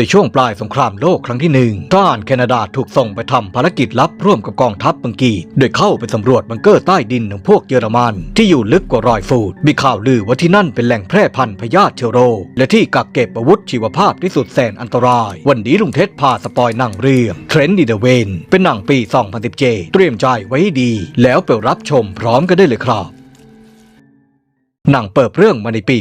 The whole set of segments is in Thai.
ในช่วงปลายสงครามโลกครั้งที่หนึ่งทหารแคนาดาถูกส่งไปทำภารกิจลับร่วมกับกองทัพบังกีโดยเข้าไปสำรวจบังเกอร์ใต้ดินของพวกเยอรมันที่อยู่ลึกกว่ารอยฟูด มีข่าวลือว่าที่นั่นเป็นแหล่งแพร่พันธุ์พยาธิเชื้อโรคและที่กักเก็บอาวุธชีวภาพที่สุดแสนอันตราย วันนี้ลุงเท็ดพาสปอยหนังเรื่องเทรนด์ดีเดเวนเป็นหนังปี 2017 เตรียมใจไว้ให้ดี แล้วไปรับชมพร้อมกันได้เลยครับ หนังเปิดเรื่องมาในปี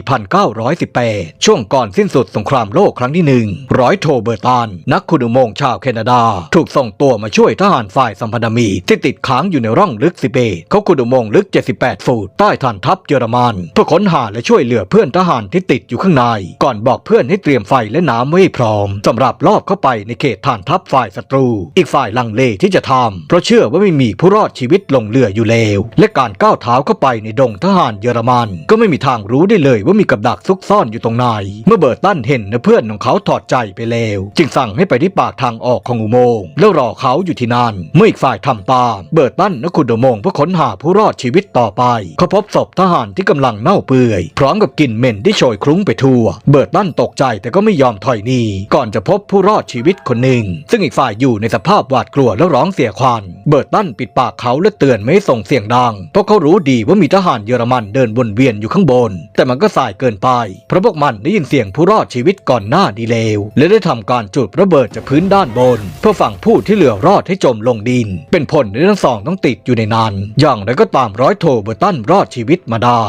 1918 ช่วงก่อนสิ้นสุดสงครามโลกครั้งที่หนึ่งร้อยโทเบอร์ตันนักขุดอุโมงค์ชาวแคนาดา ถูกส่งตัวมาช่วยทหารฝ่ายสัมพันธมิตรที่ติดค้างอยู่ในร่องลึก11เขาขุดอุโมงค์ลึก 78 ฟุตใต้ฐานทัพเยอรมันเพื่อค้นหาและช่วยเหลือเพื่อนทหารที่ติดอยู่ข้างใน ก่อนบอกเพื่อนให้เตรียมไฟและน้ำไว้พร้อมสำหรับลอบเข้าไปในเขตฐานทัพฝ่ายศัตรู อีกฝ่ายลังเลที่จะทำเพราะเชื่อว่าไม่มีผู้รอดชีวิตลงเรืออยู่แล้วและการก้าวเท้าเข้าไปในดงทหารเยอรมันก็ไม่มีทางรู้ได้เลยว่ามีกับดักซุกซ่อนอยู่ตรงไหน เมื่อเบิร์ตันเห็นนะเพื่อนของเขาถอดใจไปแล้ว จึงสั่งให้ไปที่ปากทางออกของอุโมงค์แล้วรอเขาอยู่ที่นั่น เมื่ออีกฝ่ายทำตาม เบิร์ตันนักขุดอุโมงค์เพื่อค้นหาผู้รอดชีวิตต่อไป เขาพบศพทหารที่กำลังเน่าเปื่อย พร้อมกับกลิ่นเหม็นที่โชยคลุ้งไปทั่ว เบิร์ตันตกใจแต่ก็ไม่ยอมถอยหนีก่อนจะพบผู้รอดชีวิตคนหนึ่ง ซึ่งอีกฝ่ายอยู่ในสภาพหวาดกลัวแล้วร้องเสียควัน เบิร์ตันปิดปากเขาและเตือนไม่ให้ส่งเสียงดังเพราะเขารู้ดีว่ามีทหารเยอรมันเดินวนเวียนอยู่ข้างบน แต่มันก็สายเกินไป เพราะพวกมันได้ยินเสียงผู้รอดชีวิตก่อนหน้าดีเลว และได้ทำการจุดระเบิดจากพื้นด้านบน เพื่อฝังผู้ที่เหลือรอดให้จมลงดิน เป็นผลที่ทั้งสองต้องติดอยู่ในนั้น อย่างไรก็ตามร้อยโทเบอร์ตันรอดชีวิตมาได้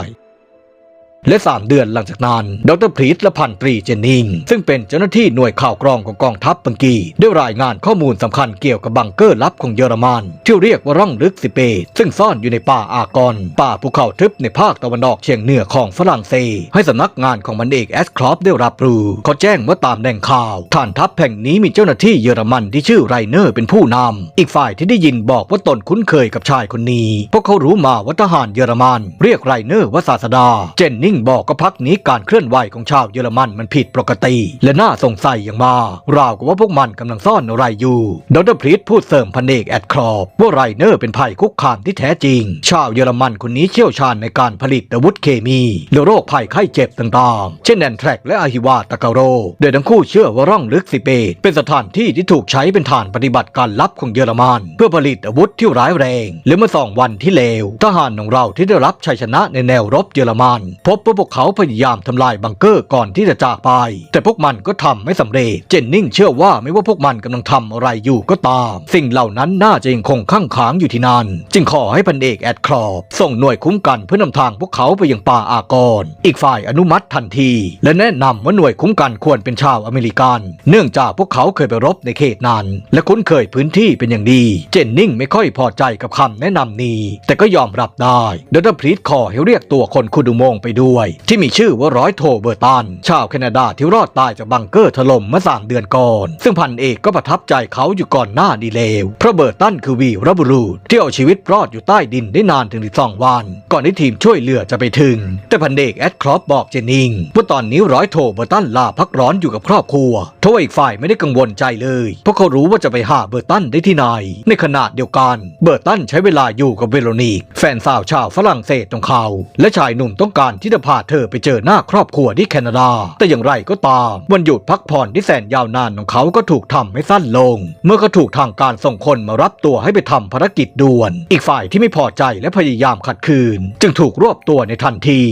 และ 3 เดือนหลังจากนั้น ดรพรีตและพันตรีเจนนิง ซึ่งเป็นเจ้าหน้าที่หน่วยข่าวกรองของกองทัพบังกีได้รายงานข้อมูลสำคัญเกี่ยวกับบังเกอร์ลับของเยอรมันที่เรียกว่าร่องลึกสิเป ซึ่งซ่อนอยู่ในป่าอากอน ป่าภูเขาทึบในภาคตะวันออกเฉียงเหนือของฝรั่งเศสให้สำนักงานของมันเอกแอสครอปได้รับรู้เขาแจ้งว่าตามแหล่งข่าวฐานทัพแห่งนี้มีเจ้าหน้าที่เยอรมันที่ชื่อไรเนอร์เป็นผู้นำอีกฝ่ายที่ได้ยินบอกว่าตนคุ้นเคยกับชายคนนี้เพราะเขารู้มาว่าทหารเยอรมัน เรียกไรเนอร์ว่าศาสดา เจนนิงบอกก็พักนี้การเคลื่อนไหวของชาวเยอรมันมันผิดปกติ และน่าสงสัยอย่างมากราวกับว่าพวกมันกำลังซ่อนอะไรอยู่ดรพรีตพูดเสริมพันเอกแอดครอบว่าไรเนอร์เป็นภัยคุกคามที่แท้จริง ชาวเยอรมันคนนี้เชี่ยวชาญในการผลิตอาวุธเคมีและโรคภัยไข้เจ็บต่างๆ เช่นแอนแทรกและอาฮิวาตากาโร โดยทั้งคู่เชื่อว่าร่องลึกสิเปตเป็นสถานที่ที่ถูกใช้เป็นฐานปฏิบัติการลับของเยอรมัน เพื่อผลิตอาวุธที่ร้ายแรงและเมื่อสองวันที่เลวทหารของเราที่ได้รับชัยชนะในแนวรบเยอรมันพบว่าพวกเขาพยายามทำลายบังเกอร์ก่อนที่จะจากไป แต่พวกมันก็ทำไม่สำเร็จ เจนนิงเชื่อว่าไม่ว่าพวกมันกำลังทำอะไรอยู่ก็ตาม สิ่งเหล่านั้นน่าจะยังคงข้างค้างอยู่ที่นั่น จึงขอให้พันเอกแอดครอบส่งหน่วยคุ้มกันเพื่อนำทางพวกเขาไปยังป่าอากอนอีกฝ่ายอนุมัติทันที และแนะนำว่าหน่วยคุ้มกันควรเป็นชาวอเมริกัน เนื่องจากพวกเขาเคยไปรบในเขตนั้น และคุ้นเคยพื้นที่เป็นอย่างดี เจนนิงไม่ค่อยพอใจกับคำแนะนำนี้ แต่ก็ยอมรับได้ดรพรีตขอให้เรียกตัวคนคุดอุโมงไปด้วย ที่มีชื่อว่าร้อยโทเบอร์ตันชาวแคนาดาที่รอดตายจากบังเกอร์ถล่มเมื่อสามเดือนก่อน ซึ่งพันเอกก็ประทับใจเขาอยู่ก่อนหน้าดีเลวเพราะเบอร์ตันคือวีรบุรุษที่เอาชีวิตรอดอยู่ใต้ดินได้นานถึง12วัน ก่อนที่ทีมช่วยเหลือจะไปถึง แต่พันเอกแอดครอปบอกเจนนิงว่าตอนนี้ร้อยโทเบอร์ตันลาพักร้อนอยู่กับครอบครัวทว่าอีกฝ่ายไม่ได้กังวลใจเลย เพราะเขารู้ว่าจะไปหาเบอร์ตันได้ที่ไหน ในขณะเดียวกัน เบอร์ตันใช้เวลาอยู่กับเวโรนิก แฟนสาวชาวฝรั่งเศสของเขา และชายหนุ่มต้องการที่จะพาเธอไปเจอหน้าครอบครัวที่แคนาดา แต่อย่างไรก็ตาม วันหยุดพักผ่อนที่แสนยาวนานของเขาก็ถูกทำให้สั้นลง เมื่อเขาถูกทางการส่งคนมารับตัวให้ไปทำภารกิจด่วน อีกฝ่ายที่ไม่พอใจและพยายามขัดขืน จึงถูกรวบตัวในทันที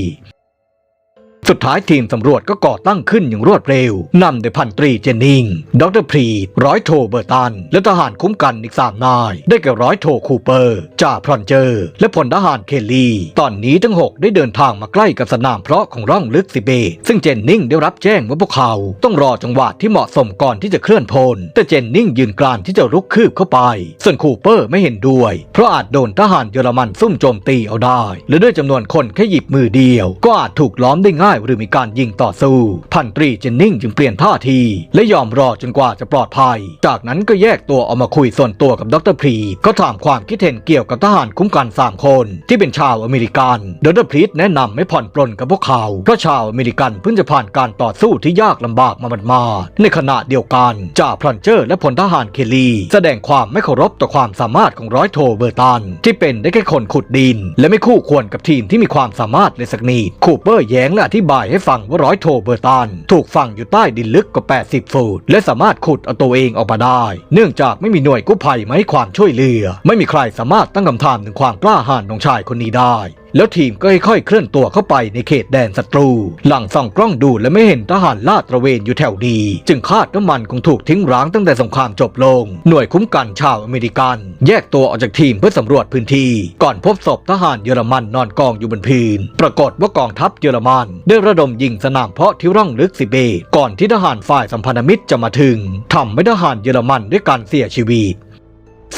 สุดท้ายทีมสำรวจก็ก่อตั้งขึ้นอย่างรวดเร็วนำโดยพันตรีเจนนิง ดรพรีดร้อยโทเบอร์ตัน และทหารคุ้มกันอีกสามนาย ได้แก่ร้อยโทคูเปอร์ จ่าพรอนเจอร์ และพลทหารเคลลี่ ตอนนี้ทั้งหกได้เดินทางมาใกล้กับสนามเพาะของร่องลึกสิเบตซึ่งเจนนิงได้รับแจ้งว่าพวกเขา ต้องรอจังหวะที่เหมาะสมก่อนที่จะเคลื่อนพล แต่เจนนิงยืนกรานที่จะรุกคืบเข้าไป ส่วนคูเปอร์ไม่เห็นด้วย เพราะอาจโดนทหารเยอรมันซุ่มโจมตีเอาได้ และด้วยจำนวนคนแค่หยิบมือเดียว ก็อาจถูกล้อมได้ง่ายหรือมีการยิงต่อสู้ พันตรีเจนนิงจึงเปลี่ยนท่าที และยอมรอจนกว่าจะปลอดภัย จากนั้นก็แยกตัวออกมาคุยส่วนตัวกับดรพรีก็ถามความคิดเห็นเกี่ยวกับทหารคุ้มกัน 3 คน ที่เป็นชาวอเมริกันดรพรีแนะนำให้ผ่อนปลนกับพวกเขาเพราะชาวอเมริกันเพิ่งจะผ่านการต่อสู้ที่ยากลำบากมาบัดมาในขณะเดียวกันจ่าพลันเจอร์และพลทหารเคลลี แสดงความไม่เคารพต่อความสามารถของร้อยโทเบอร์ตัน ที่เป็นได้แค่คนขุดดิน และไม่คู่ควรกับทีมที่มีความสามารถเลยสักนิดคูเปอร์แย้งและอธิบายให้ฟังว่าร้อยโทเบอร์ตันถูกฝังอยู่ใต้ดินลึกกว่า 80 ฟุต และสามารถขุดเอาตัวเองออกมาได้ เนื่องจากไม่มีหน่วยกู้ภัยมาให้ความช่วยเหลือ ไม่มีใครสามารถตั้งคำถามถึงความกล้าหาญของชายคนนี้ได้แล้วทีมก็ค่อยๆเคลื่อนตัวเข้าไปในเขตแดนศัตรู หลังส่องกล้องดูและไม่เห็นทหารลาดตระเวนอยู่แถวดีจึงคาดน้ำมันคงถูกทิ้งร้างตั้งแต่สงครามจบลง หน่วยคุ้มกันชาวอเมริกัน แยกตัวออกจากทีมเพื่อสำรวจพื้นที่ ก่อนพบศพทหารเยอรมันนอนกองอยู่บนพื้น ปรากฏว่ากองทัพเยอรมัน ได้ระดมยิงสนามเพาะที่ร่องลึกสิเบตก่อนที่ทหารฝ่ายสัมพันธมิตรจะมาถึงทำให้ทหารเยอรมันด้วยการเสียชีวิต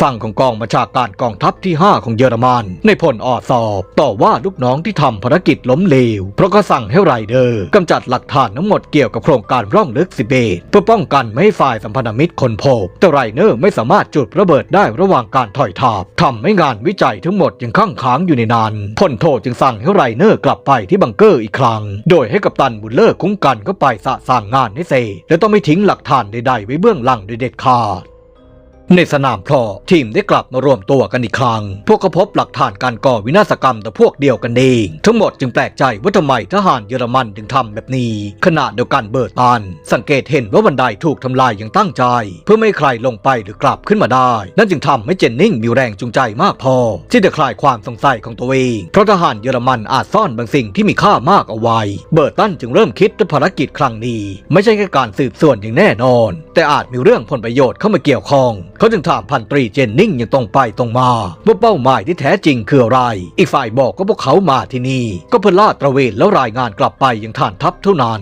ฝั่งของกองบัญชาการกองทัพที่ 5 ของเยอรมัน ในพลออสอบ ต่อว่าลูกน้องที่ทำภารกิจล้มเหลว เพราะก็สั่งให้ไรเดอร์กำจัดหลักฐานทั้งหมดเกี่ยวกับโครงการร่องลึกสิเบตเพื่อป้องกันไม่ให้ฝ่ายสัมพันธมิตรคนพบแต่ไรเนอร์ไม่สามารถจุดระเบิดได้ระหว่างการถอยทัพทำให้งานวิจัยทั้งหมดยังค้างค้างอยู่ในนั้นพลโทจึงสั่งให้ไรเนอร์กลับไปที่บังเกอร์อีกครั้ง โดยให้กัปตันบุลเลอร์คุ้มกันเข้าไปสะสางงานให้เสร็จและต้องไม่ทิ้งหลักฐานใดๆไว้เบื้องหลังโดยเด็ดขาด ในสนามพลอทีมได้กลับมารวมตัวกันอีกครั้ง พวกเขาพบหลักฐานการก่อวินาศกรรมแต่พวกเดียวกันเอง ทั้งหมดจึงแปลกใจว่าทำไมทหารเยอรมันถึงทำแบบนี้ ขณะเดียวกันเบอร์ตัน สังเกตเห็นว่าบันไดถูกทำลายอย่างตั้งใจ เพื่อไม่ให้ใครลงไปหรือกลับขึ้นมาได้ นั่นจึงทำให้เจนนิงมีแรงจูงใจมากพอ ที่จะคลายความสงสัยของตัวเอง เพราะทหารเยอรมันอาจซ่อนบางสิ่งที่มีค่ามากเอาไว้ เบอร์ตันจึงเริ่มคิดว่าภารกิจครั้งนี้ ไม่ใช่แค่การสืบสวนอย่างแน่นอน แต่อาจมีเรื่องผลประโยชน์เข้ามาเกี่ยวข้องเขาจึงถามพันตรีเจนนิงอย่างตรงไปตรงมา ว่าเป้าหมายที่แท้จริงคืออะไร อีกฝ่ายบอกก็พวกเขามาที่นี่ ก็เพื่อลาดตระเวนแล้วรายงานกลับไปยังฐานทัพเท่านั้น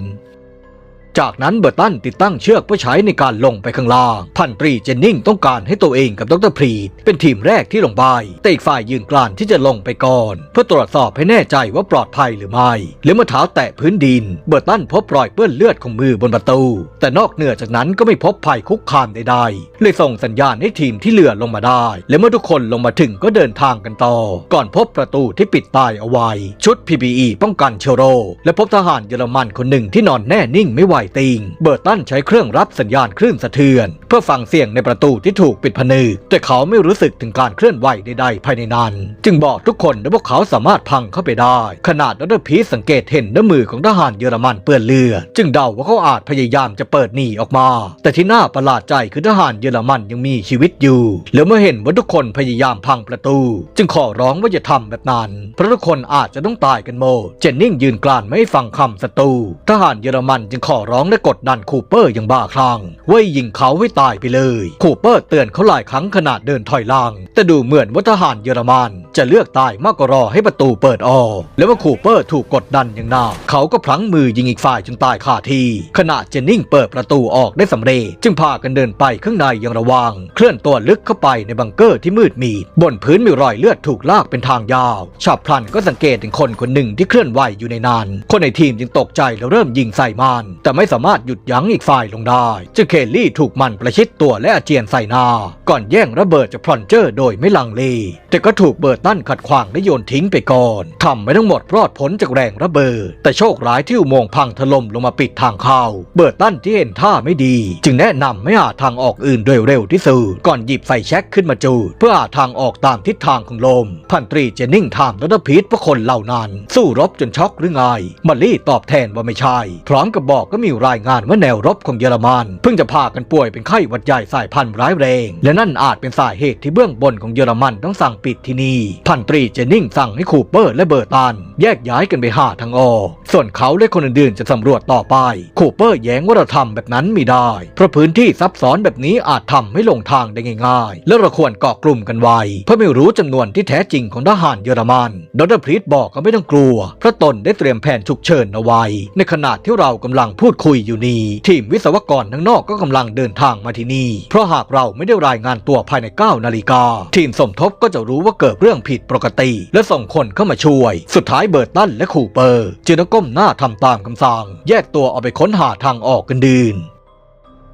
จากนั้นเบอร์ตันติดตั้งเชือกเพื่อใช้ในการลงไปข้างล่าง พันตรีเจนนิงต้องการให้ตัวเองกับดรพรีดเป็นทีมแรกที่ลงไป แต่อีกฝ่ายยืนกลานที่จะลงไปก่อน เพื่อตรวจสอบให้แน่ใจว่าปลอดภัยหรือไม่และเมื่อเท้าแตะพื้นดิน เบอร์ตันพบรอยเปื้อนเลือดของมือบนประตู แต่นอกเหนือจากนั้นก็ไม่พบภัยคุกคามใดๆเลยส่งสัญญาณให้ทีมที่เหลือลงมาได้ และเมื่อทุกคนลงมาถึงก็เดินทางกันต่อ ก่อนพบประตูที่ปิดตายเอาไว้ ชุด PPE ป้องกันเชื้อโรคและพบทหารเยอรมันคนหนึ่งที่นอนแน่นิ่งไม่ไหวติง เบอร์ตันใช้เครื่องรับสัญญาณคลื่นสะเทือน เพื่อฟังเสียงในประตูที่ถูกปิดผนึก แต่เขาไม่รู้สึกถึงการเคลื่อนไหวใดๆภายในนั้น จึงบอกทุกคนว่าพวกเขาสามารถพังเข้าไปได้ ขนาดดรพีสังเกตเห็นน้ำมือของทหารเยอรมันเปื้อนเลือดจึงเดาว่าเขาอาจพยายามจะเปิดหนีออกมา แต่ที่น่าประหลาดใจคือทหารเยอรมันยังมีชีวิตอยู่แล้วเมื่อเห็นว่าทุกคนพยายามพังประตู จึงขอร้องว่าอย่าทำแบบนั้นเพราะทุกคนอาจจะต้องตายกันหมดเจนนิ่งยืนกลานไม่ฟังคำศัตรูทหารเยอรมันจึงขอร้องและกดดันคูเปอร์อย่างบ้าคลั่งว่ายิงเขาให้ตายไปเลย คูเปอร์เตือนเขาหลายครั้งขณะเดินถอยหลังแต่ดูเหมือนว่าทหารเยอรมันจะเลือกตายมากกว่ารอให้ประตูเปิดออกและว่าคูเปอร์ถูกกดดันอย่างหนักเขาก็พลั้งมือยิงอีกฝ่ายจนตายคาที่ขณะเจนนิงเปิดประตูออกได้สำเร็จจึงพากันเดินไปข้างในอย่างระวัง เคลื่อนตัวลึกเข้าไปในบังเกอร์ที่มืดมิดบนพื้นมีรอยเลือดถูกลากเป็นทางยาวฉับพลันก็สังเกตถึงคนคนหนึ่งที่เคลื่อนไหวอยู่ในนั้นคนในทีมจึงตกใจแล้วเริ่มยิงใส่มันแต่ไม่สามารถหยุดยั้งอีกฝ่ายลงได้จึงเคลลี่ถูกมันประชิดตัวและอาเจียนใส่หน้า ก่อนแย่งระเบิดจากพลอนเจอร์โดยไม่ลังเล แต่ก็ถูกเบิร์ตันขัดขวางและโยนทิ้งไปก่อนทำให้ทั้งหมดรอดพ้นจากแรงระเบิด แต่โชคร้ายที่อุโมงค์พังถล่มลงมาปิดทางเข้า เบิร์ตันที่เห็นท่าไม่ดี จึงแนะนำให้หาทางออกอื่นโดยเร็วที่สุดก่อนหยิบไฟแช็กขึ้นมาจูดเพื่อหาทางออกตามทิศทางของลม พันตรีเจนนิงถามดรพีทว่าคนเหล่านั้น สู้รบจนช็อกหรือไงมาลี่ตอบแทนว่าไม่ใช่ พร้อมกับบอกก็มีีรายงานว่าแนวรบของเยอรมัน เพิ่งจะพากันป่วยเป็นไข้หวัดใหญ่สายพันธุ์ร้ายแรง และนั่นอาจเป็นสาเหตุที่เบื้องบนของเยอรมันต้องสั่งปิดที่นี่ พันตรีเจนนิงสั่งให้คูเปอร์และเบอร์ตัน แยกย้ายกันไปหาทางออก ส่วนเขาและคนอื่นๆจะสำรวจต่อไปคูเปอร์แย้งว่าเราทำแบบนั้นไม่ได้ เพราะพื้นที่ซับซ้อนแบบนี้อาจทำให้หลงทางได้ง่ายๆ และเราควรเกาะกลุ่มกันไว้ เพื่อไม่รู้จำนวนที่แท้จริงของทหารเยอรมัน ดรพรีตบอกก็ไม่ต้องกลัว เพราะตนได้เตรียมแผนฉุกเฉินเอาไว้ ในขณะที่เรากำลังพูดคุยอยู่นี้ ทีมวิศวกรทั้งนอกก็กำลังเดินทางมาที่นี่ เพราะหากเราไม่ได้รายงานตัวภายใน 9 นาฬิกา ทีมสมทบก็จะรู้ว่าเกิดเรื่องผิดปกติ และส่งคนเข้ามาช่วย สุดท้ายเบิร์ตันและคูเปอร์ จึงต้องก้มหน้าทำตามคำสั่ง แยกตัวออกไปค้นหาทางออกกันดืน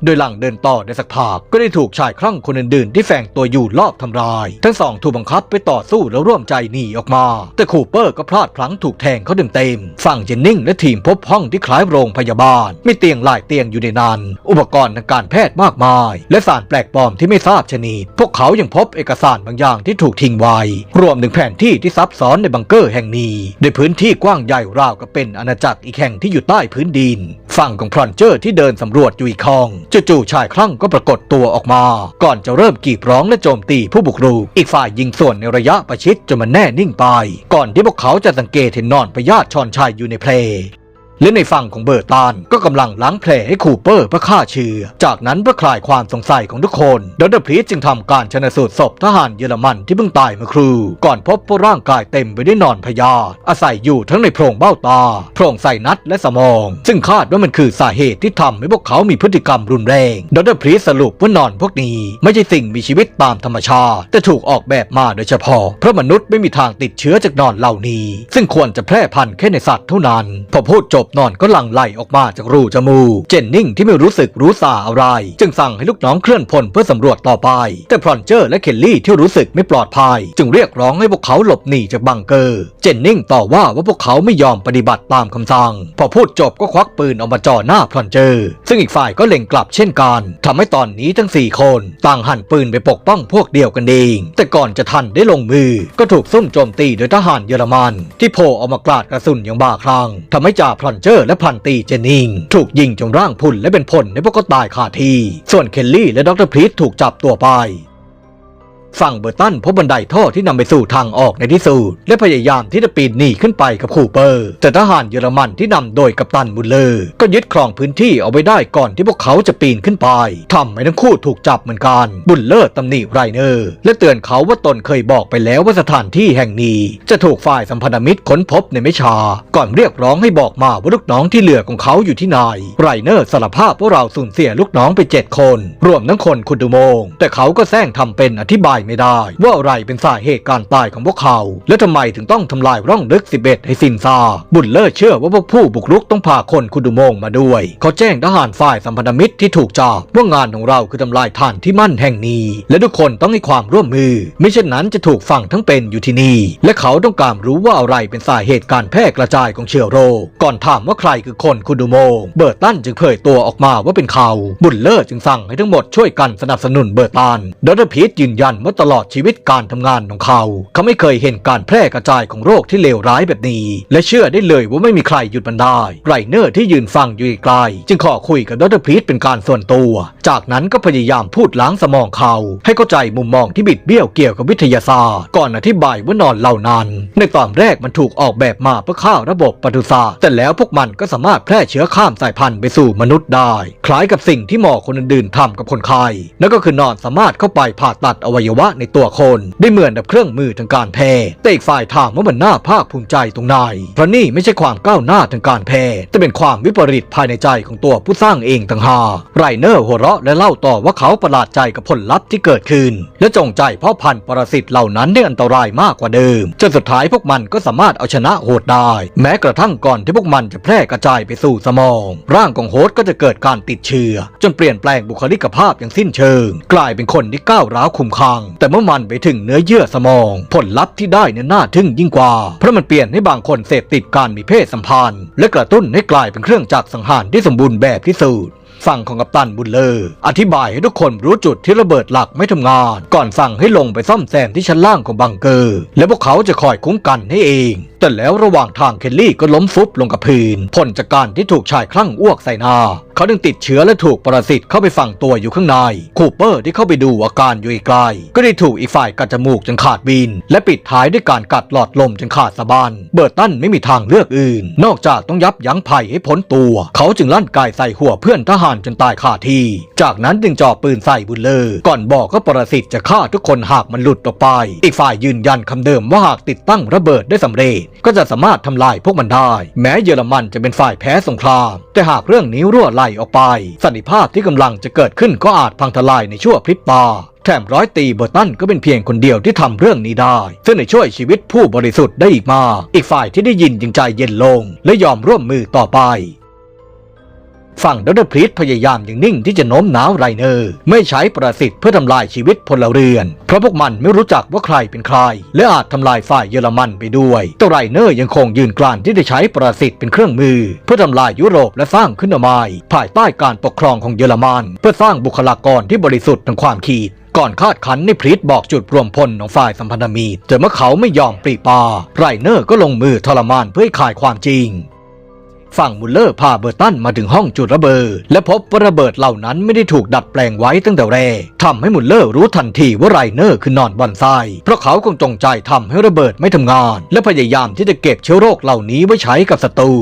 โดยหลังเดินต่อได้สักพักก็ได้ถูกชายคลั่งคนอื่นๆ ที่แฝงตัวอยู่ลอบทำร้าย ทั้งสองถูกบังคับไปต่อสู้แล้วร่วมใจหนีออกมา แต่คูเปอร์ก็พลาดพลั้งถูกแทงเขาเต็มๆฝั่งเจนนิงและทีมพบห้องที่คล้ายโรงพยาบาล มีเตียงหลายเตียงอยู่ในนั้น อุปกรณ์ทางการแพทย์มากมาย และสารแปลกปลอมที่ไม่ทราบชนิด พวกเขายังพบเอกสารบางอย่างที่ถูกทิ้งไว้ รวมถึงแผนที่ที่ซับซ้อนในบังเกอร์แห่งนี้ในพื้นที่กว้างใหญ่ราวกับเป็นอาณาจักรอีกแห่งที่อยู่ใต้พื้นดิน ฝั่งของพรอนเจอร์ที่เดินสำรวจอยู่อีกห้องจู่ๆชายคลั่งก็ปรากฏตัวออกมา ก่อนจะเริ่มกรีดร้องและโจมตีผู้บุกรุกอีกฝ่ายยิงส่วนในระยะประชิดจนมันแน่นิ่งไป ก่อนที่พวกเขาจะสังเกตเห็นนอนพยาธิชอนชัยอยู่ในเพลง และในฝั่งของเบอร์ตันก็กำลังล้างแผลให้คูเปอร์เพื่อฆ่าเชื้อ จากนั้นเพื่อคลายความสงสัยของทุกคนดรพรีสจึงทำการชนสูตรศพทหารเยอรมันที่เพิ่งตายเมื่อครู่ก่อนพบว่าร่างกายเต็มไปด้วยนอนพยาธิอาศัยอยู่ทั้งในโพรงเบ้าตา โพรงไซนัสและสมอง ซึ่งคาดว่ามันคือสาเหตุที่ทำให้พวกเขามีพฤติกรรมรุนแรงดรพรีสสรุปว่านอนพวกนี้ ไม่ใช่สิ่งมีชีวิตตามธรรมชาติ แต่ถูกออกแบบมาโดยเฉพาะ เพราะมนุษย์ไม่มีทางติดเชื้อจากนอนเหล่านี้ ซึ่งควรจะแพร่พันธุ์แค่ในสัตว์เท่านั้น พอพูดจบนอนก็หลั่งไหลออกมาจากรูจมูก เจนนิ่งที่ไม่รู้สึกรู้สาอะไร จึงสั่งให้ลูกน้องเคลื่อนพลเพื่อสำรวจต่อไป แต่พรอนเจอร์และเคลลี่ที่รู้สึกไม่ปลอดภัย จึงเรียกร้องให้พวกเขาหลบหนีจากบังเกอร์ เจนนิ่งต่อว่าว่าพวกเขาไม่ยอมปฏิบัติตามคำสั่ง พอพูดจบก็ควักปืนออกมาจ่อหน้าพรอนเจอร์ ซึ่งอีกฝ่ายก็เล็งกลับเช่นกันทำให้ตอนนี้ทั้ง 4 คน ต่างหันปืนไปปกป้องพวกเดียวกันเอง แต่ก่อนจะทันได้ลงมือ ก็ถูกซุ่มโจมตีโดยทหารเยอรมัน ที่โผล่ออกมากราดกระสุนอย่างบ้าคลั่งทำให้จ่าพรอนเจอร์และพันตีเจนนิง ถูกยิงจนร่างพุ่นและเป็นผลในพวกก็ตายคาที่ ส่วนเคลลี่และดรพีทถูกจับตัวไป ฝั่งเบอร์ตันพบบันไดท่อที่นำไปสู่ทางออกในที่สุดและพยายามที่จะปีนหนีขึ้นไปกับคูเปอร์ แต่ทหารเยอรมันที่นำโดยกัปตันมุลเลอร์ก็ยึดครองพื้นที่เอาไว้ได้ก่อนที่พวกเขาจะปีนขึ้นไปทำให้ทั้งคู่ถูกจับเหมือนกัน บุลเลอร์ตำหนิไรเนอร์ และเตือนเขาว่าตนเคยบอกไปแล้วว่าสถานที่แห่งนี้ จะถูกฝ่ายสัมพันธมิตรค้นพบในไม่ช้าก่อนเรียกร้องให้บอกมาว่าลูกน้องที่เหลือของเขาอยู่ที่ไหนไรเนอร์สารภาพว่าเราสูญเสียลูกน้องไปเจ็ดคน รวมทั้งคนคุณดูโมง แต่เขาก็แซงทำเป็นอธิบายไม่ได้ ว่าอะไรเป็นสาเหตุการตายของพวกเขา และทำไมถึงต้องทำลายร่องลึก 11 ให้สิ้นซากบุลเลอร์เชื่อว่าพวกผู้บุกรุกต้องพาคนคุดูโมงมาด้วย เขาแจ้งทหารฝ่ายสัมพันธมิตรที่ถูกจับว่างานของเราคือทำลายฐานที่มั่นแห่งนี้ และทุกคนต้องให้ความร่วมมือไม่เช่นนั้นจะถูกฝังทั้งเป็นอยู่ที่นี่ และเขาต้องการรู้ว่าอะไรเป็นสาเหตุการแพร่กระจายของเชื้อโรคก่อนถามว่าใครคือคนคุดูโมง เบิร์ตันจึงเผยตัวออกมาว่าเป็นเขา บุลเลอร์จึงสั่งให้ทั้งหมดช่วยกันสนับสนุนเบิร์ตันดรพีทยืนยันว่าตลอดชีวิตการทำงานของเขา เขาไม่เคยเห็นการแพร่กระจายของโรคที่เลวร้ายแบบนี้ และเชื่อได้เลยว่าไม่มีใครหยุดมันได้ไรเนอร์ที่ยืนฟังอยู่ไกลจึงขอคุยกับดรพีทเป็นการส่วนตัว จากนั้นก็พยายามพูดล้างสมองเขา ให้เข้าใจมุมมองที่บิดเบี้ยวเกี่ยวกับวิทยาศาสตร์ ก่อนอธิบายว่านอนเหล่านั้น ในตอนแรกมันถูกออกแบบมาเพื่อฆ่าระบบปศุสัตว์แต่แล้วพวกมันก็สามารถแพร่เชื้อข้ามสายพันธุ์ไปสู่มนุษย์ได้ คล้ายกับสิ่งที่หมอคนอื่นๆทำกับคนไข้นั่นก็คือนอนสามารถเข้าไปผ่าตัดอวัยวะในตัวคน ได้เหมือนกับเครื่องมือทางการแพทย์แต่อีกฝ่ายถามว่ามันน่าภาคภูมิใจตรงไหนเพราะนี่ไม่ใช่ความก้าวหน้าทางการแพทย์แต่เป็นความวิปริตภายในใจของตัวผู้สร้างเองต่างหากไรเนอร์หัวเราะและเล่าต่อว่าเขาประหลาดใจกับผลลัพธ์ที่เกิดขึ้น และจงใจเพราะพันธุ์ปรสิตเหล่านั้นได้อันตรายมากกว่าเดิมจนสุดท้ายพวกมันก็สามารถเอาชนะโหดได้ แม้กระทั่งก่อนที่พวกมันจะแพร่กระจายไปสู่สมอง ร่างของโฮสต์ก็จะเกิดการติดเชื้อจนเปลี่ยนแปลงบุคลิกภาพอย่างสิ้นเชิง กลายเป็นคนที่ก้าวร้าวคุมขังแต่เมื่อมันไปถึงเนื้อเยื่อสมอง ผลลัพธ์ที่ได้เนี่ยน่าทึ่งยิ่งกว่า เพราะมันเปลี่ยนให้บางคนเสพติดการมีเพศสัมพันธ์ และกระตุ้นให้กลายเป็นเครื่องจักรสังหารที่สมบูรณ์แบบที่สุด ฝั่งของกัปตันบุลเลอร์ อธิบายให้ทุกคนรู้จุดที่ระเบิดหลักไม่ทำงาน ก่อนสั่งให้ลงไปซ่อมแซมที่ชั้นล่างของบังเกอร์ และพวกเขาจะคอยคุ้มกันให้เอง แต่แล้วระหว่างทางเคลลี่ก็ล้มฟุบลงกับพื้นผลจากการที่ถูกชายคลั่งอ้วกใส่หน้าเขาดึงติดเชื้อและถูกปรสิตเข้าไปฝังตัวอยู่ข้างใน คูเปอร์ที่เข้าไปดูอาการอยู่ไกล ก็ได้ถูกอีกฝ่ายกัดจมูกจนขาดบิน และปิดท้ายด้วยการกัดหลอดลมจนขาดสะบันเบิร์ตันไม่มีทางเลือกอื่น นอกจากต้องยับยั้งภัยให้พ้นตัว เขาจึงลั่นไกใส่หัวเพื่อนทหารจนตายคาที่ จากนั้นจึงจ่อปืนใส่บุลเลอร์ ก่อนบอกก็ปรสิตจะฆ่าทุกคนหากมันหลุดออกไป อีกฝ่ายยืนยันคำเดิมว่าหากติดตั้งระเบิดได้สำเร็จ ก็จะสามารถทำลายพวกมันได้ แม้เยอรมันจะเป็นฝ่ายแพ้สงคราม แต่หากเรื่องนี้รั่วไหลออกไป สันติภาพที่กำลังจะเกิดขึ้นก็อาจพังทลายในชั่วพริบตาแถมร้อยตีเบอร์ตันก็เป็นเพียงคนเดียวที่ทำเรื่องนี้ได้ ซึ่งในช่วยชีวิตผู้บริสุทธิ์ได้อีกมาก อีกฝ่ายที่ได้ยินจึงใจเย็นลง และยอมร่วมมือต่อไป ฝั่งดรพรีตพยายามอย่างนิ่งที่จะโน้มน้าวไรเนอร์ ไม่ใช้ประสิทธิ์เพื่อทำลายชีวิตพลเรือน เพราะพวกมันไม่รู้จักว่าใครเป็นใคร และอาจทำลายฝ่ายเยอรมันไปด้วยแต่ไรเนอร์ยังคงยืนกรานที่จะใช้ประสิทธิ์เป็นเครื่องมือ เพื่อทำลายยุโรปและสร้างขึ้นมาใหม่ภายใต้การปกครองของเยอรมัน เพื่อสร้างบุคลากรที่บริสุทธิ์ทางความคิดก่อนคาดคันในพริตบอกจุดรวมพลของฝ่ายสัมพันธมิตรแต่เมื่อเขาไม่ยอมปรีปาไรเนอร์ก็ลงมือทรมานเพื่อให้ขายความจริง ฝั่งมุลเลอร์พาเบอร์ตันมาถึงห้องจุดระเบิด และพบว่าระเบิดเหล่านั้นไม่ได้ถูกดัดแปลงไว้ตั้งแต่แรกทำให้มุลเลอร์รู้ทันทีว่าไรเนอร์คือนอนบอนไซเพราะเขาคงจงใจทำให้ระเบิดไม่ทำงาน และพยายามที่จะเก็บเชื้อโรคเหล่านี้ไว้ใช้กับศัตรู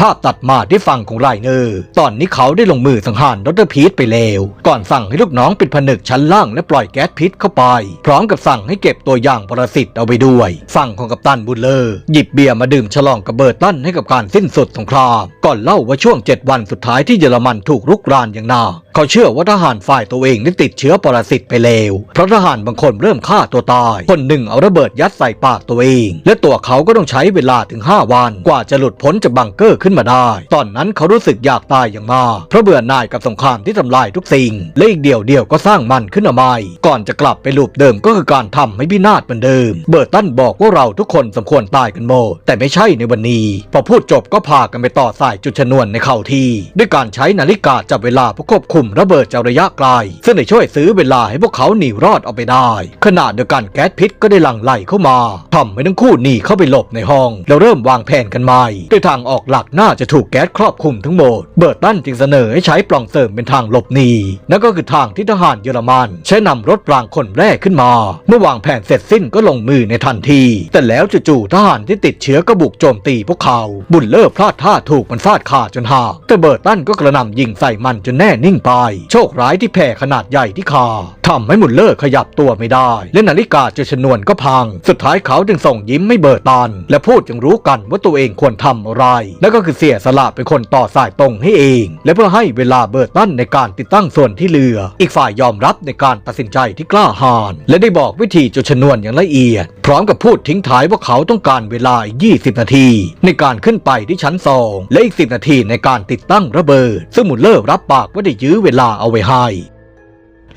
ภาพตัดมาที่ฝั่งของไรเนอร์ ตอนนี้เขาได้ลงมือสังหารดรพีทไปแล้ว ก่อนสั่งให้ลูกน้องปิดผนึกชั้นล่างและปล่อยแก๊สพิษเข้าไป พร้อมกับสั่งให้เก็บตัวอย่างปรสิตเอาไปด้วย ฝั่งของกัปตันบุลเลอร์ หยิบเบียร์มาดื่มฉลองกับเบอร์ตันให้กับการสิ้นสุดสงคราม ก่อนเล่าว่าช่วง 7 วันสุดท้ายที่เยอรมันถูกรุกรานอย่างหนักเขาเชื่อว่าทหารฝ่ายตัวเองได้ติดเชื้อปรสิตไปแล้ว เพราะทหารบางคนเริ่มฆ่าตัวตาย คนหนึ่งเอาระเบิดยัดใส่ปากตัวเอง และตัวเขาก็ต้องใช้เวลาถึง 5 วัน กว่าจะหลุดพ้นจากบังเกอร์ขึ้นมาได้ ตอนนั้นเขารู้สึกอยากตายอย่างมาก เพราะเบื่อหน่ายกับสงครามที่ทำลายทุกสิ่ง และอีกเดียวเดียวก็สร้างมันขึ้นมาใหม่ ก่อนจะกลับไปลูปเดิมก็คือการทำให้พินาศเหมือนเดิม เบอร์ตันบอกว่าเราทุกคนสมควรตายกันหมด แต่ไม่ใช่ในวันนี้ พอพูดจบก็พากันไปต่อสายจุดชนวนในเข่าที่ด้วยการใช้นาฬิกาจับเวลาเพื่อควบคุมระเบิดจากระยะไกล ซึ่งจะช่วยซื้อเวลาให้พวกเขาหนีรอดออกไปได้ ขณะเดียวกันแก๊สพิษก็ได้หลั่งไหลเข้ามาทำให้ทั้งคู่หนีเข้าไปหลบในห้อง แล้วเริ่มวางแผนกันใหม่โดยทางออกหลักน่าจะถูกแก๊สครอบคลุมทั้งหมด เบิร์ตันจึงเสนอให้ใช้ปล่องเสริมเป็นทางหลบหนีนั่นก็คือทางที่ทหารเยอรมัน ใช้นำรถรางคนแรกขึ้นมา เมื่อวางแผนเสร็จสิ้นก็ลงมือในทันที แต่แล้วจู่ๆทหารที่ติดเชื้อก็บุกโจมตีพวกเขา บุลเลอร์พลาดท่าถูกมันฟาดขาจนหักแต่เบิร์ตันก็กระหน่ำยิงใส่มันจนแน่นิ่งไปโชคร้ายที่แผ่ขนาดใหญ่ที่คา ทำให้มุลเลอร์ขยับตัวไม่ได้ และนาฬิกาจุดชนวนก็พัง สุดท้ายเขาจึงส่งยิ้มไม่เบิร์ตัน และพูดจึงรู้กันว่าตัวเองควรทำอะไรและก็คือเสียสละเป็นคนต่อสายตรงให้เอง และเพื่อให้เวลาเบิร์ตันในการติดตั้งส่วนที่เหลือ อีกฝ่ายยอมรับในการตัดสินใจที่กล้าหาญและได้บอกวิธีจุดชนวนอย่างละเอียด พร้อมกับพูดทิ้งท้ายว่าเขาต้องการเวลา 20 นาที ในการขึ้นไปที่ชั้นสองและอีก 10 นาทีในการติดตั้งระเบิด ซึ่งมุลเลอร์รับปากว่าได้ยื้อเวลาเอาไว้ให้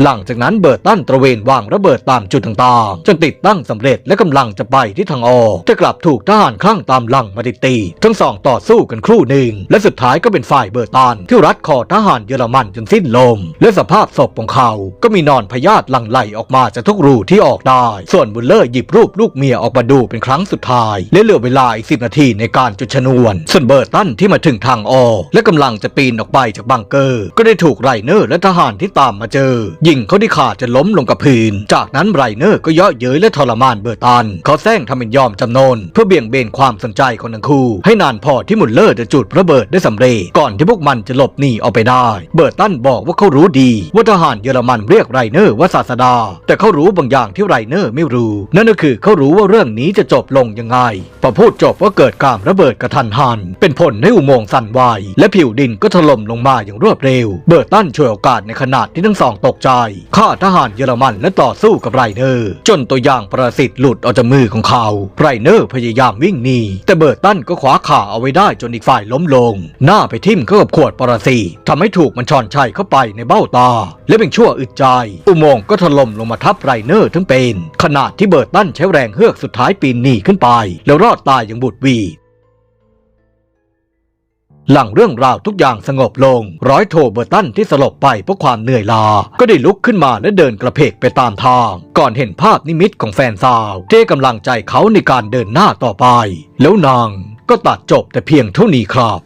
หลังจากนั้นเบิร์ตันตระเวนวางระเบิดตามจุดต่างๆ จนติดตั้งสำเร็จและกำลังจะไปที่ทางออกแต่กลับถูกทหารคลั่งตามหลังมาติดตี ทั้งสองต่อสู้กันครู่หนึ่ง และสุดท้ายก็เป็นฝ่ายเบิร์ตันที่รัดคอทหารเยอรมันจนสิ้นลม และสภาพศพของเขา ก็มีนอนพยาธิหลั่งไหลออกมาจากทุกรูที่ออกได้ ส่วนบุลเลอร์หยิบรูปลูกเมียออกมาดูเป็นครั้งสุดท้าย และเหลือเวลาอีกสินาทีในการจุดชนวน ส่วนเบิร์ตันที่มาถึงทางออก และกำลังจะปีนออกไปจากบังเกอร์ ก็ได้ถูกไรเนอร์และทหารที่ตามมาเจอยิงเขาที่ขาจะล้มลงกับพื้น จากนั้นไรเนอร์ก็เยาะเย้ยและทรมานเบอร์ตันเขาแซงทำเป็นยอมจำนน เพื่อเบี่ยงเบนความสนใจของทั้งคู่ ให้นานพอที่มุลเลอร์จะจุดระเบิดได้สำเร็จก่อนที่พวกมันจะหลบหนีออกไปได้ เบอร์ตันบอกว่าเขารู้ดี ว่าทหารเยอรมันเรียกไรเนอร์ว่าศาสดา แต่เขารู้บางอย่างที่ไรเนอร์ไม่รู้ นั่นก็คือเขารู้ว่าเรื่องนี้จะจบลงยังไงพอพูดจบว่าเกิดการระเบิดกระทันหัน เป็นผลให้อุโมงค์สั่นไหวและผิวดินก็ถล่มลงมาอย่างรวดเร็ว เบอร์ตันช่วยโอกาสในขณะที่ทั้งสองตกใจฆ่าทหารเยอรมันและต่อสู้กับไรเนอร์จนตัวอย่างประสิทธิ์หลุดออกจากมือของเขา ไรเนอร์พยายามวิ่งหนีแต่เบอร์ตันก็ขวาขาเอาไว้ได้จนอีกฝ่ายล้มลง หน้าไปทิ่มเข้ากับขวดปรสิตทำให้ถูกมันชอนชัยเข้าไปในเบ้าตา และเป็นชั่วอึดใจ อุโมงค์ก็ถล่มลงมาทับไรเนอร์ทั้งเป็นขณะที่เบอร์ตันใช้แรงเฮือกสุดท้ายปีนหนีขึ้นไป แล้วรอดตายอย่างบุดวี หลังเรื่องราวทุกอย่างสงบลง ร้อยโทเบอร์ตันที่สลบไปเพราะความเหนื่อยลาก็ได้ลุกขึ้นมาและเดินกระเพกไปตามทาง ก่อนเห็นภาพนิมิตของแฟนสาวที่กำลังใจเขาในการเดินหน้าต่อไป แล้วนางก็ตัดจบแต่เพียงเท่านี้ครับ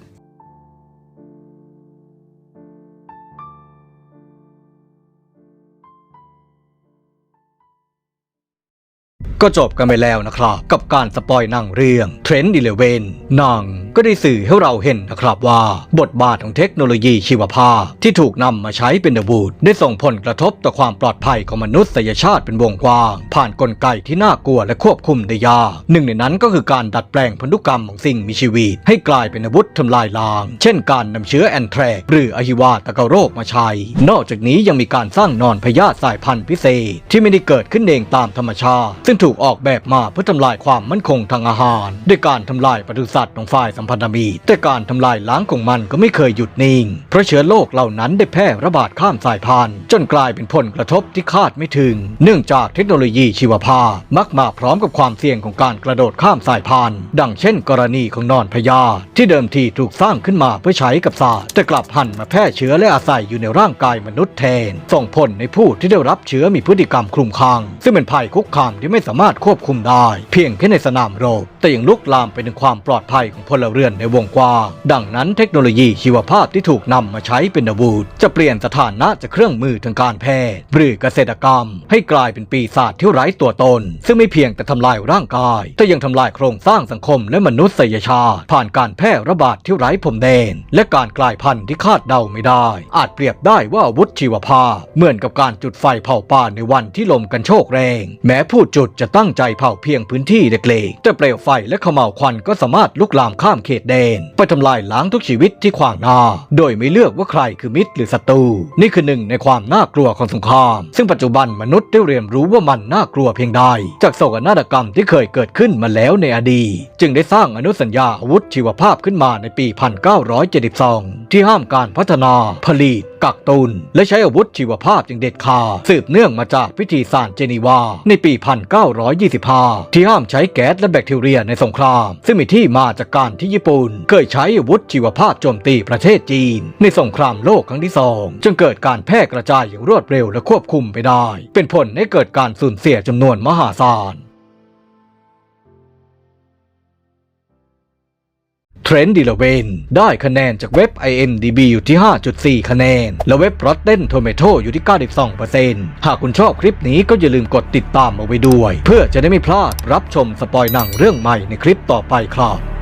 ก็จบกันไปแล้วนะครับ กับการสปอยนั่งเรื่อง Trend 11หนังก็ได้สื่อให้เราเห็นนะครับว่า บทบาทของเทคโนโลยีชีวภาพที่ถูกนำมาใช้เป็นอาวุธได้ส่งผลกระทบต่อความปลอดภัยของมนุษยชาติเป็นวงกว้าง ผ่านนกลไกที่น่ากลัวและควบคุมได้ยากหนึ่งในนั้นก็คือการดัดแปลงพันธุกรรมของสิ่งมีชีวิต ให้กลายเป็นอาวุธทำลายล้าง เช่นการนำเชื้อแอนแทรกหรืออหิวาตกโรคมาใช้ นอกจากนี้ยังมีการสร้างนอนพยาธิสายพันธุ์พิเศษ ที่ไม่ได้เกิดขึ้นเองตามธรรมชาติ ซึ่งถูกถูกออกแบบมาเพื่อทำลายความมั่นคงทางอาหาร ด้วยการทำลายปศุสัตว์ของฝ่ายสัมพันธมิตรแต่การทำลายล้างของมันก็ไม่เคยหยุดนิ่ง เพราะเชื้อโรคเหล่านั้นได้แพร่ระบาดข้ามสายพันธุ์จนกลายเป็นผลกระทบที่คาดไม่ถึง เนื่องจากเทคโนโลยีชีวภาพมักมาพร้อมกับความเสี่ยงของการกระโดดข้ามสายพันธุ์ ดังเช่น กรณีของนอนพญาที่เดิมทีถูกสร้างขึ้นมาเพื่อใช้กับสัตว์แต่กลับหันมาแพร่เชื้อและอาศัยอยู่ในร่างกายมนุษย์แทน ส่งผลในผู้ที่ได้รับเชื้อมีพฤติกรรมคลุมคลั่งซึ่งเป็นภัยคุกคามที่ไม่สามารถควบคุมได้ เพียงแค่ในสนามรบแต่ยังลุกลามไปถึงความปลอดภัยของพลเรือนในวงกว้างดังนั้นเทคโนโลยีชีวภาพที่ถูกนำมาใช้เป็นอาวุธจะเปลี่ยนสถานะจากเครื่องมือทางการแพทย์ หรือเกษตรกรรม ให้กลายเป็นปีศาจที่ไร้ตัวตน ซึ่งไม่เพียงแต่ทำลายร่างกาย แต่ยังทำลายโครงสร้างสังคมและมนุษยชาติ ผ่านการแพร่ระบาดที่ไร้พรมแดน และการกลายพันธุ์ที่คาดเดาไม่ได้ อาจเปรียบได้ว่าอาวุธชีวภาพ เหมือนกับการจุดไฟเผาป่าในวันที่ลมกันโชกแรง แม้ผู้จุดจะตั้งใจเผาเพียงพื้นที่เล็กๆ แต่เปลวไฟและขม่าวควันก็สามารถลุกลามข้ามเขตแดน ไปทำลายล้างทุกชีวิตที่ขวางหน้า โดยไม่เลือกว่าใครคือมิตรหรือศัตรู นี่คือหนึ่งในความน่ากลัวของสงคราม ซึ่งปัจจุบันมนุษย์ได้เรียนรู้ว่ามันน่ากลัวเพียงใด จากโศกนาฏกรรมที่เคยเกิดขึ้นมาแล้วในอดีต จึงได้สร้างอนุสัญญาอาวุธชีวภาพขึ้นมาในปี 1972 ที่ห้ามการพัฒนา ผลิตกักตุน และใช้อาวุธชีวภาพอย่างเด็ดขาดสืบเนื่องมาจากพิธีสารเจนีวาในปี1925 ที่ห้ามใช้แก๊สและแบคทีเรียในสงคราม ซึ่งมีที่มาจากการที่ญี่ปุ่น เคยใช้อาวุธชีวภาพโจมตีประเทศจีน ในสงครามโลกครั้งที่สองจึงเกิดการแพร่กระจายอย่างรวดเร็วและควบคุมไปได้ เป็นผลให้เกิดการสูญเสียจำนวนมหาศาล เทรนด์ดีลเวน ได้คะแนนจากเว็บ IMDB อยู่ที่ 5.4 คะแนน และเว็บ Rotten Tomato อยู่ที่ 92%หากคุณชอบคลิปนี้ก็อย่าลืมกดติดตามเอาไว้ด้วย เพื่อจะได้ไม่พลาดรับชมสปอยหนังเรื่องใหม่ในคลิปต่อไปครับ